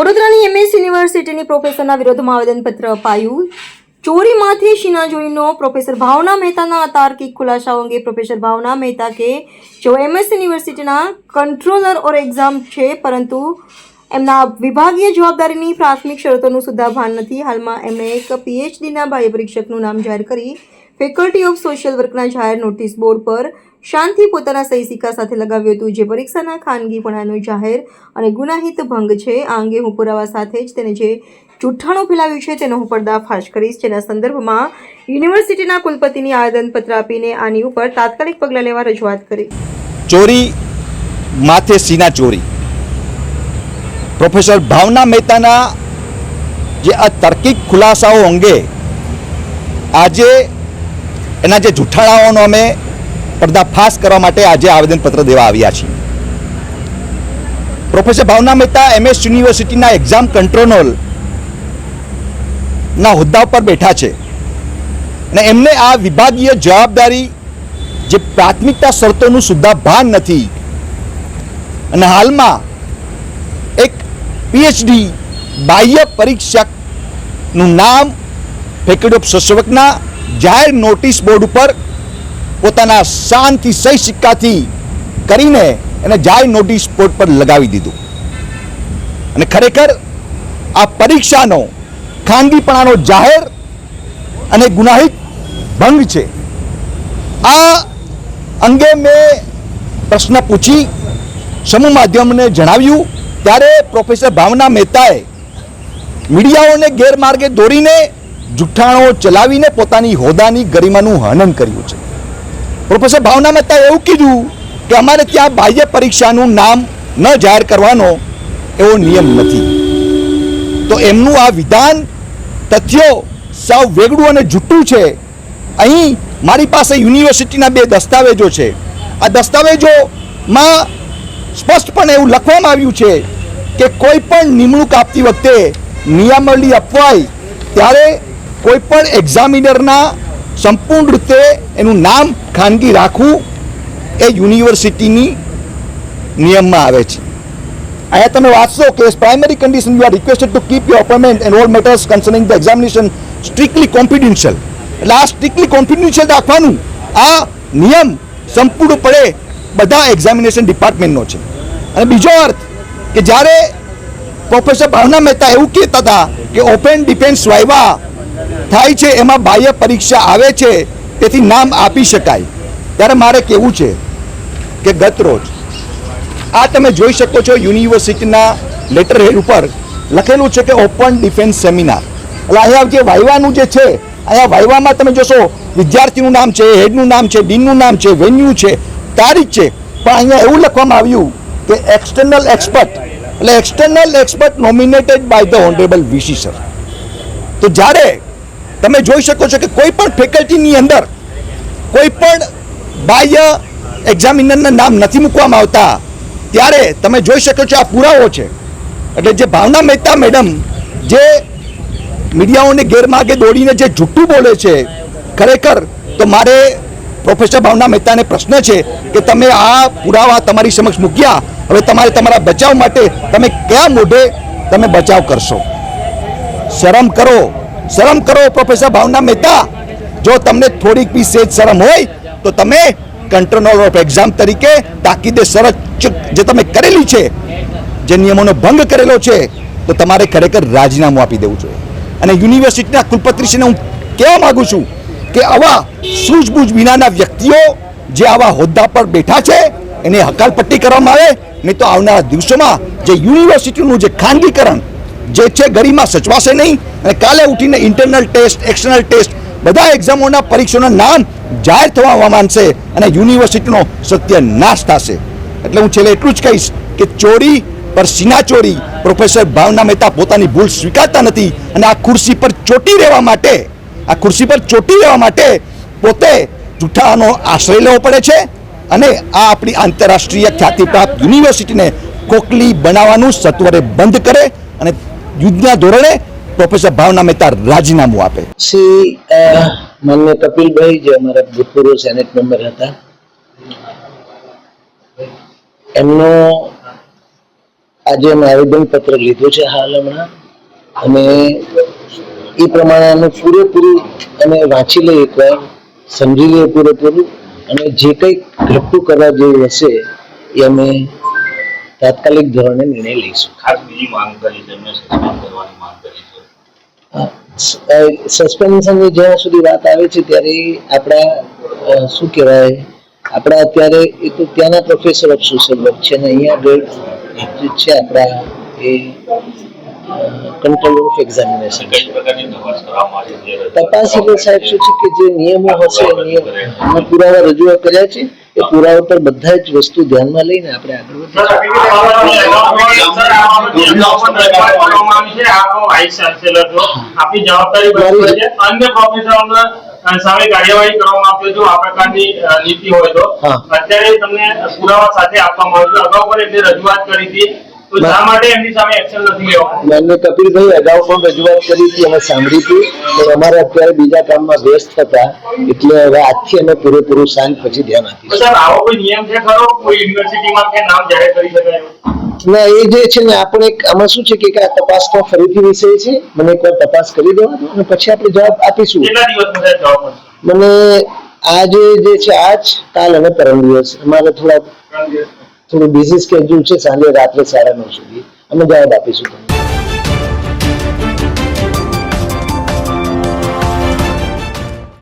વડોદરાની એમએસ યુનિવર્સિટીની પ્રોફેસરના વિરોધમાં આવેદનપત્ર અપાયું ચોરીમાંથી શીનાજોઈનો પ્રોફેસર ભાવના મહેતાના અતાર્કિક ખુલાસાઓ અંગે પ્રોફેસર ભાવના મહેતા કે જેઓ એમએસ યુનિવર્સિટીના કંટ્રોલર ઓર એક્ઝામ છે, પરંતુ એમના વિભાગીય જવાબદારીની પ્રાથમિક શરતોનું સુદ્ધા ભાન નથી. હાલમાં એમણે એક પીએચડીના બાહ્ય પરીક્ષકનું નામ જાહેર કરી. ફેકલ્ટી ઓફ સોશિયલ વર્કના જાહેર નોટિસ બોર્ડ પર શાંતિ પોતાના સહી સિક્કા સાથે લગાવ્યું હતું, જે પરીક્ષાના ખાનગીપણાનો જાહેર અને ગુનાહિત ભંગ છે. આ અંગે હું પુરાવા સાથે જ તેને જે જુઠ્ઠાણું ફેલાવ્યું છે તેનો હું પર્દાફાશ કરીશ. જેના સંદર્ભમાં યુનિવર્સિટીના કુલપતિની આવેદનપત્ર આપીને આની ઉપર તાત્કાલિક પગલાં લેવા રજૂઆત કરી. ચોરી, માથે સીના ચોરી. પ્રોફેસર ભાવના મહેતાના જે આ તાર્કિક ખુલાસાઓ અંગે આજે એના જે જૂઠાણાઓનો અમે પર્દાફાશ કરવા માટે આજે આવેદનપત્ર દેવા આવ્યા છીએ. પ્રોફેસર ભાવના મહેતા, એમએસ યુનિવર્સિટીના એક્ઝામ કંટ્રોલ ના હોદ્દા પર બેઠા છે. અને એમને આ વિભાગીય જવાબદારી જે પ્રાથમિકતા શરતોનું સુદ્ધા ભાન નથી. અને હાલમાં એક પીએચડી બાહ્ય પરીક્ષકનું નામ ફેકલ્ટી ઓફ સોશિયલ જાહેર નોટિસ બોર્ડ ઉપર પોતાના શાંતિ સહી સિક્કાથી કરીને એને જાય નોટિસ બોર્ડ પર લગાવી દીધું. અને ખરેખર આ પરીક્ષાનો ખાનગીપણાનો જાહેર અને ગુનાહિત ભંગ છે. આ અંગે મેં પ્રશ્ન પૂછી સમૂહ માધ્યમને જણાવ્યું. ત્યારે પ્રોફેસર ભાવના મહેતાએ મીડિયાઓને ગેરમાર્ગે દોરીને જુઠ્ઠાણો ચલાવીને પોતાની હોદાની ગરિમાનું હનન કર્યું છે. પ્રોફેસર ભાવના મહેતાએ એવું કીધું કે અમારે ત્યાં બાહ્ય પરીક્ષાનું નામ ન જાહેર કરવાનો એવો નિયમ નથી. તો એમનું આ વિધાન, તથ્યો સાવ વેગડું અને જૂઠું છે. અહીં મારી પાસે યુનિવર્સિટીના બે દસ્તાવેજો છે. આ દસ્તાવેજોમાં સ્પષ્ટપણે એવું લખવામાં આવ્યું છે કે કોઈ પણ નિમણૂક આપતી વખતે નિયામલી અપવાય, ત્યારે કોઈ પણ એક્ઝામિનરના સંપૂર્ણ રીતે એનું નામ ખાનગી રાખવું એ યુનિવર્સિટીની નિયમમાં આવે છે. અહીંયા તમે વાંચશો કે primary condition you are requested to keep your appointment and all matters concerning the examination strictly confidential એટલે આ સ્ટ્રિક્ટલી કોન્ફિડેન્શિયલ રાખવાનું આ નિયમ સંપૂર્ણપણે બધા એક્ઝામિનેશન ડિપાર્ટમેન્ટનો છે. અને બીજો અર્થ કે જ્યારે પ્રોફેસર ભાવના મહેતા એવું કહેતા હતા કે ઓપન ડિફેન્સ વાયવા થાય છે, એમાં બાહ્ય પરીક્ષા આવે છે, તેથી નામ આપી શકાય. ત્યારે મારે કહેવું છે કે ગત રોજ આ તમે જોઈ શકો છો યુનિવર્સિટીના લેટર હેડ ઉપર લખેલું છે કે ઓપન ડિફેન્સ સેમિનાર. એટલે અહીંયા જે વાયવાનું જે છે, અહીંયા વાયવામાં તમે જોશો, વિદ્યાર્થીનું નામ છે, હેડનું નામ છે, ડીનનું નામ છે, વેન્યુ છે, તારીખ છે. પણ અહીંયા એવું લખવામાં આવ્યું કે એક્સટર્નલ એક્સપર્ટ એટલે external expert nominated by the honourable VC sir તો જ્યારે તમે જોઈ શકો છો કે કોઈ પણ ફેકલ્ટીની અંદર કોઈ પણ બાહ્ય એક્ઝામિનરના નામ નથી મૂકવામાં આવતા. ત્યારે તમે જોઈ શકો છો આ પુરાવો છે. એટલે જે ભાવના મહેતા મેડમ જે મીડિયાઓને ગેરમાર્ગે દોડીને જે જૂઠું બોલે છે, ખરેખર તો મારે પ્રોફેસર ભાવના મહેતાને પ્રશ્ન છે કે તમે આ પુરાવા તમારી સમક્ષ મૂક્યા. હવે તમારે તમારા બચાવ માટે તમે કયા મોઢે તમે બચાવ કરશો? શરમ કરો. શરમ કરો, પ્રોફેસર ભાવના મહેતા. જો તમને થોડીક બી સેજ શરમ હોય, તો તમે કંટ્રોલ ઓફ એક્ઝામ તરીકે તાકીદે શરત જે તમે કરેલી છે, જે નિયમોનો ભંગ કરેલો છે, તો તમારે ખરેખર રાજીનામું આપી દેવું જોઈએ. અને યુનિવર્સિટીના કુલપતિશ્રીને હું કહેવા માગું છું કે આવા સૂઝબૂઝ વિનાના વ્યક્તિઓ જે આવા હોદ્દા પર બેઠા છે, એને હકાલપટ્ટી કરવામાં આવે, નહીં તો આવનારા દિવસોમાં જે યુનિવર્સિટીનું જે ખાનગીકરણ જે છે ગળીમાં સચવાશે નહીં. અને કાલે ઉઠીને ઇન્ટરનલ ટેસ્ટ એક્સટર્નલ ટેસ્ટ બધા એક્ઝામોના પરીક્ષાના નામ જાહેર થવા માંડશે અને યુનિવર્સિટીનો સત્ય નાશ થશે. એટલે હું છેલ્લે એટલું જ કહીશ કે ચોરી પર સીના ચોરી પ્રોફેસર ભાવના મહેતા પોતાની ભૂલ સ્વીકારતા નથી અને આ ખુરશી પર ચોટી રહેવા માટે, આ ખુરશી પર ચોટી રહેવા માટે પોતે જૂઠાનો આશ્રય લેવો પડે છે અને આ આપણી આંતરરાષ્ટ્રીય ખ્યાતિ પ્રાપ્ત યુનિવર્સિટીને કોકલી બનાવવાનું સત્વરે બંધ કરે અને યુદ્ધના ધોરણે પ્રોફેસર ભાવના મહેતા રાજીનામું આપે. શ્રી માન્ય કપિલભાઈ જે અમારા ભૂતપૂર્વ સેનેટ મેમ્બર હતા, એમનો આજે અમે આવેદન પત્ર લીધું છે હાલ હમણાં. અને એ પ્રમાણે અમે પૂરેપૂરું અમે વાંચી લઈએ એકવાર, સમજી લઈએ પૂરેપૂરું, અને જે કંઈ ઘટતું કરવા જેવું હશે એ અમે તાત્કાલિક ધોરણે નિર્ણય લઈશું. બીજી માંગ કરી છે એમને સસ્પેન્ડ કરવાની માંગ કરી છે. સસ્પેન્શનની જ્યાં સુધી વાત આવે છે ત્યારે આપણા શું કહેવાય આપણા અત્યારે એ તો ત્યાંના પ્રોફેસર ઓફ સોશિયલ વર્ક છે ને અહીંયા આગળ જે છે આપણા એ કંટ્રોલ ઓફ એક્ઝામિનેશન તપાસ એટલે સાહેબ શું છે કે જે નિયમો હશે નિયમ પુરાવા રજૂઆત કર્યા છે એ પુરાવા પર બધા જ વસ્તુ ધ્યાનમાં લઈને આપણે આગળ વધીએ. આપની જવાબદારી બની છે. અન્ય પ્રોફેસરોને સામે કાર્યવાહી કરવામાં આવશે જો આ પ્રકારની અ, નીતિ હોય તો. અત્યારે તમને પુરાવા સાથે આપવામાં આવ્યું અગાઉ પણ એમને રજૂઆત કરી હતી. એમની કપિલભાઈ અગાઉ પણ રજૂઆત કરી હતી અમે સાંભળી હતી પણ અમારે અત્યારે બીજા કામમાં વ્યસ્ત હતા એટલે હવે આજથી અમે પૂરેપૂરું સાંજ પછી ધ્યાન આપીશું? ના એ જે છે ને આપણે આમાં શું છે કે આ તપાસનો ફરીથી વિષય છે મને એકવાર તપાસ કરી દેવા દો અને પછી આપણે જવાબ આપીશું. મને આજે જે છે આજ કાલ અને પરમ દિવસ અમારે થોડા થોડું બિઝી સ્કેડ્યુલ છે સાંજે રાત્રે સાડા નવ સુધી. અમે જવાબ આપીશું તમને.